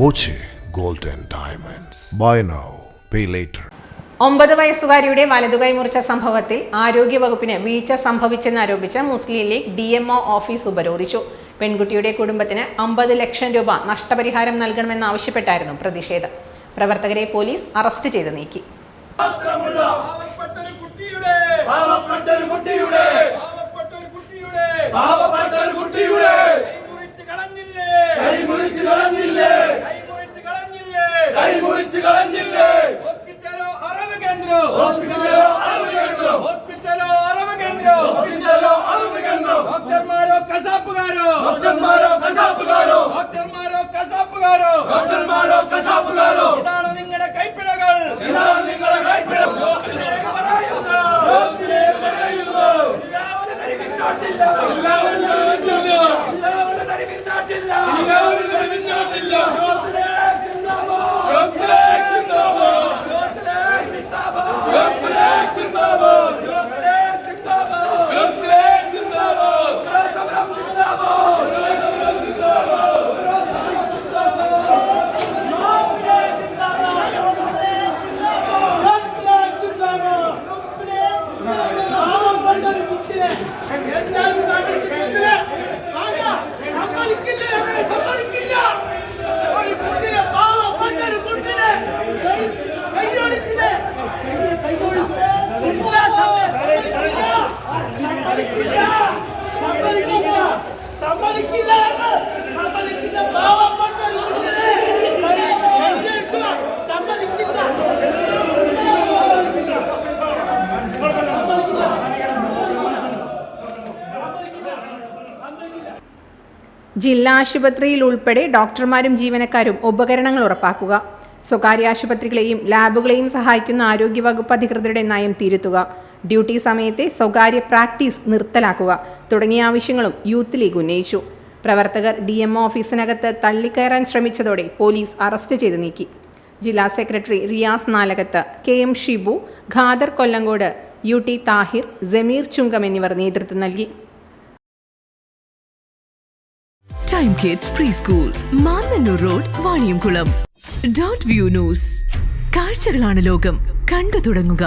Boche gold diamonds. Buy now pay later. ഒമ്പത് വയസ്സുകാരിയുടെ വലതുകൈ മുറിച്ച സംഭവത്തിൽ ആരോഗ്യവകുപ്പിന് വീഴ്ച സംഭവിച്ചെന്നാരോപിച്ച് Muslim League D M O office ഉപരോധിച്ചു. പെൺകുട്ടിയുടെ കുടുംബത്തിന് അമ്പത് ലക്ഷം രൂപ നഷ്ടപരിഹാരം നൽകണമെന്നാവശ്യപ്പെട്ടായിരുന്നു പ്രതിഷേധം. പ്രവർത്തകരെ പോലീസ് അറസ്റ്റ് ചെയ്ത് നീക്കി. കുട്ടിയുടെ കൈമുറിച്ച് കളഞ്ഞില്ലേ കൈ മുറിച്ച് കളഞ്ഞില്ലേ കൈമുറിച്ച് കളഞ്ഞില്ലേ കൈ മുറിച്ച് കളഞ്ഞില്ലേ ഹോസ്പിറ്റലോ അറിവ് കേന്ദ്രോ? ഹോസ്പിറ്റലോ അറിവ് കേന്ദ്രം? ഹോസ്പിറ്റലോ അറിവ് കേന്ദ്രോ? ഡോക്ടർമാരോ കശാപ്പുകാരോ? ഡോക്ടർമാരോ കശാപ്പുകാരോ? ഡോക്ടർമാരോ കശാപ്പുകാരോ? ഡോക്ടർമാരോ കശാപ്പുകാരോ? ഇതാണ് നിങ്ങളുടെ കൈപ്പിഴകൾ ഇതാണ് നിങ്ങളുടെ കൈപ്പിഴകൾ പറയുന്നു പറയുന്നു. എല്ലാവരും ജില്ലാ ആശുപത്രിയിൽ ഉൾപ്പെടെ ഡോക്ടർമാരും ജീവനക്കാരും ഉപകരണങ്ങൾ ഉറപ്പാക്കുക. സ്വകാര്യ ആശുപത്രികളെയും ലാബുകളെയും സഹായിക്കുന്ന ആരോഗ്യവകുപ്പ് അധികൃതരുടെ നയം തിരുത്തുക. ഡ്യൂട്ടി സമയത്തെ സ്വകാര്യ പ്രാക്ടീസ് നിർത്തലാക്കുക. തുടങ്ങിയ ആവശ്യങ്ങളും യൂത്ത് ലീഗ് ഉന്നയിച്ചു. പ്രവർത്തകർ ഡി എം ഓഫീസിനകത്ത് തള്ളിക്കയറാൻ ശ്രമിച്ചതോടെ പോലീസ് അറസ്റ്റ് ചെയ്ത് നീക്കി. ജില്ലാ secretary Riyas Nalakath K M Shibu Khader Kollengode U T Thahir Jameer Chungam എന്നിവർ നേതൃത്വം നൽകി. Time kids pre school Mannanur road Vaniyamkulam dot view news കാഴ്ചകളാണ് ലോകം. കണ്ടു തുടങ്ങുക.